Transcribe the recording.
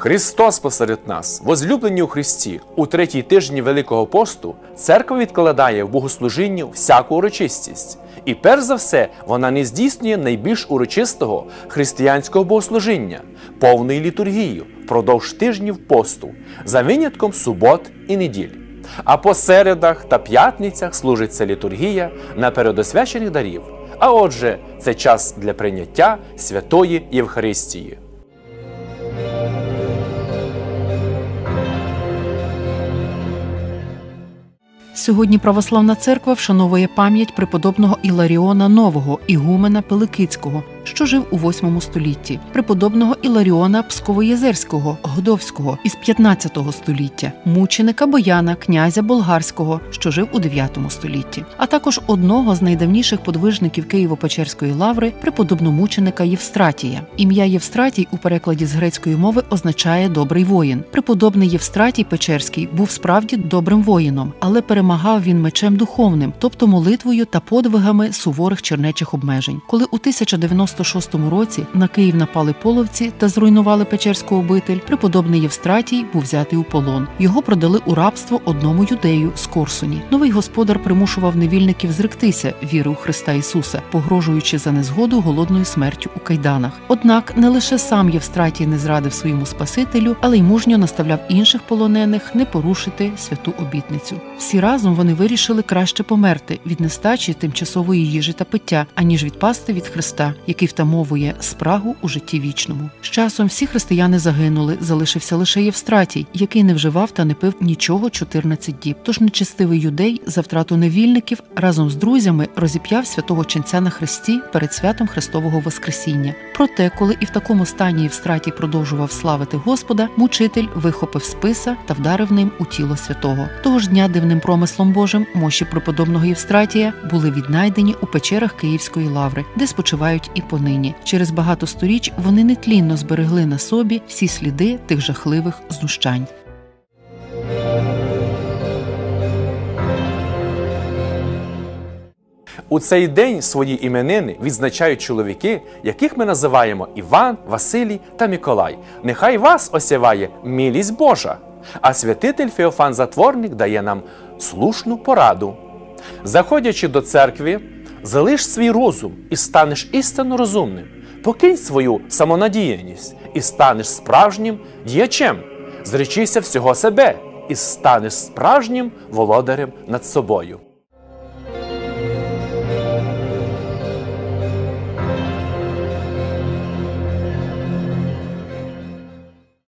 Христос посеред нас, возлюблені у Христі, у третій тижні Великого посту, церква відкладає в богослужінню всяку урочистість. І перш за все, вона не здійснює найбільш урочистого християнського богослужіння, повної літургії впродовж тижнів посту, за винятком субот і неділь. А по середах та п'ятницях служиться літургія на передосвячених дарів. А отже, це час для прийняття святої Євхаристії. Сьогодні православна церква вшановує пам'ять преподобного Іларіона Нового, ігумена Пиликицького, що жив у VIII столітті, преподобного Іларіона Псковоєзерського, Годовського із 15 століття, мученика Бояна, князя Болгарського, що жив у 9 столітті, а також одного з найдавніших подвижників Києво-Печерської лаври, преподобномученика Євстратія. Ім'я Євстратій у перекладі з грецької мови означає добрий воїн. Преподобний Євстратій Печерський був справді добрим воїном, але перемагав він мечем духовним, тобто молитвою та подвигами суворих чернечих обмежень. Коли у 1096 році на Київ напали половці та зруйнували Печерську обитель, преподобний Євстратій був взятий у полон. Його продали у рабство одному юдею з Корсуні. Новий господар примушував невільників зректися віри у Христа Ісуса, погрожуючи за незгоду голодною смертю у кайданах. Однак не лише сам Євстратій не зрадив своєму Спасителю, але й мужньо наставляв інших полонених не порушити святу обітницю. Всі разом вони вирішили краще померти від нестачі тимчасової їжі та пиття, аніж відпасти від Христа, який втамовує спрагу у житті вічному. З часом всі християни загинули, залишився лише Євстратій, який не вживав та не пив нічого 14 діб. Тож нечистивий юдей за втрату невільників разом з друзями розіп'яв святого ченця на хресті перед святом Христового Воскресіння. Проте, коли і в такому стані Євстратій продовжував славити Господа, мучитель вихопив списа та вдарив ним у тіло святого. Того ж дня дивним промислом Божим мощі преподобного Євстратія були віднайдені у печерах Київської лаври, де спочивають і понині. Через багато сторіч вони нетлінно зберегли на собі всі сліди тих жахливих знущань. У цей день свої іменини відзначають чоловіки, яких ми називаємо Іван, Василій та Миколай. Нехай вас осяває милість Божа. А святитель Феофан Затворник дає нам слушну пораду. Заходячи до церкви, залиш свій розум і станеш істинно розумним. Покинь свою самонадіяність і станеш справжнім діячем. Зречися всього себе і станеш справжнім володарем над собою.